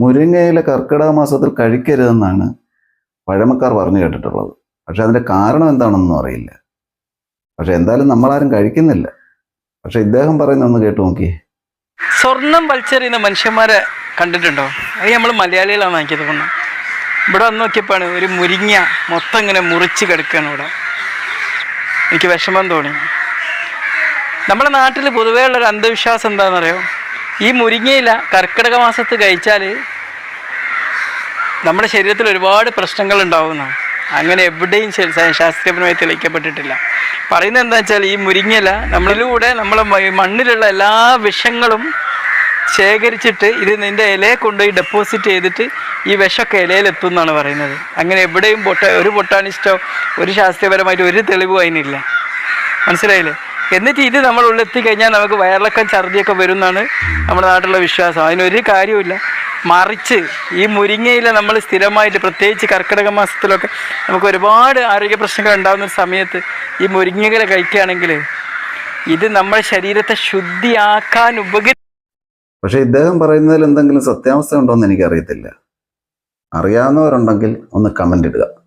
മുരിങ്ങയില കർക്കിടക മാസത്തിൽ കഴിക്കരുതെന്നാണ് പഴമക്കാർ പറഞ്ഞു കേട്ടിട്ടുള്ളത്. പക്ഷെ അതിന്റെ കാരണം എന്താണെന്നൊന്നും അറിയില്ല. പക്ഷെ എന്തായാലും നമ്മളാരും കഴിക്കുന്നില്ല. പക്ഷെ ഇദ്ദേഹം പറയുന്ന ഒന്ന് കേട്ടു നോക്കിയേ. സ്വർണം വലിച്ചെറിയുന്ന മനുഷ്യന്മാരെ കണ്ടിട്ടുണ്ടോ? അത് നമ്മൾ മലയാളികളാണ് എനിക്ക് തോന്നുന്നത്. ഇവിടെ വന്ന് നോക്കിയപ്പോഴാണ് ഒരു മുരിങ്ങ മൊത്തം ഇങ്ങനെ മുറിച്ച് കിടക്കുകയാണ് ഇവിടെ. എനിക്ക് വിഷമം തോന്നി. നമ്മുടെ നാട്ടിൽ പൊതുവേ ഉള്ളൊരു അന്ധവിശ്വാസം എന്താണെന്നറിയോ? ഈ മുരിങ്ങയില കർക്കിടക മാസത്ത് കഴിച്ചാൽ നമ്മുടെ ശരീരത്തിൽ ഒരുപാട് പ്രശ്നങ്ങൾ ഉണ്ടാവുന്നു. അങ്ങനെ എവിടെയും ശാസ്ത്രീയപരമായി തെളിയിക്കപ്പെട്ടിട്ടില്ല. പറയുന്നത് എന്താ വെച്ചാൽ ഈ മുരിങ്ങയില നമ്മളിലൂടെ നമ്മളെ മണ്ണിലുള്ള എല്ലാ വിഷങ്ങളും ശേഖരിച്ചിട്ട് ഇത് നിന്റെ ഇലയെ കൊണ്ടുപോയി ഡെപ്പോസിറ്റ് ചെയ്തിട്ട് ഈ വിഷമൊക്കെ ഇലയിലെത്തും എന്നാണ് പറയുന്നത്. അങ്ങനെ എവിടെയും ബൊട്ട ഒരു ബൊട്ടാണിസ്റ്റോ ഒരു ശാസ്ത്രീയപരമായിട്ട് ഒരു തെളിവും അതിനില്ല. മനസ്സിലായില്ലേ? എന്നിട്ട് ഇത് നമ്മൾ ഉള്ളെത്തി കഴിഞ്ഞാൽ നമുക്ക് വയറിളക്കം ഛർദിയൊക്കെ വരും എന്നാണ് നമ്മുടെ നാട്ടിലുള്ള വിശ്വാസം. അതിനൊരു കാര്യമില്ല മറിച്ച് ഈ മുരിങ്ങയില നമ്മൾ സ്ഥിരമായിട്ട് പ്രത്യേകിച്ച് കർക്കിടക മാസത്തിലൊക്കെ നമുക്ക് ഒരുപാട് ആരോഗ്യ പ്രശ്നങ്ങൾ ഉണ്ടാകുന്ന സമയത്ത് ഈ മുരിങ്ങയില കഴിക്കുകയാണെങ്കിൽ ഇത് നമ്മുടെ ശരീരത്തെ ശുദ്ധിയാക്കാൻ ഉപകരി പക്ഷെ ഇദ്ദേഹം പറയുന്നതിൽ എന്തെങ്കിലും സത്യാവസ്ഥ ഉണ്ടോ എന്ന് എനിക്കറിയത്തില്ല. അറിയാവുന്നവരുണ്ടെങ്കിൽ ഒന്ന് കമന്റ് ഇടുക.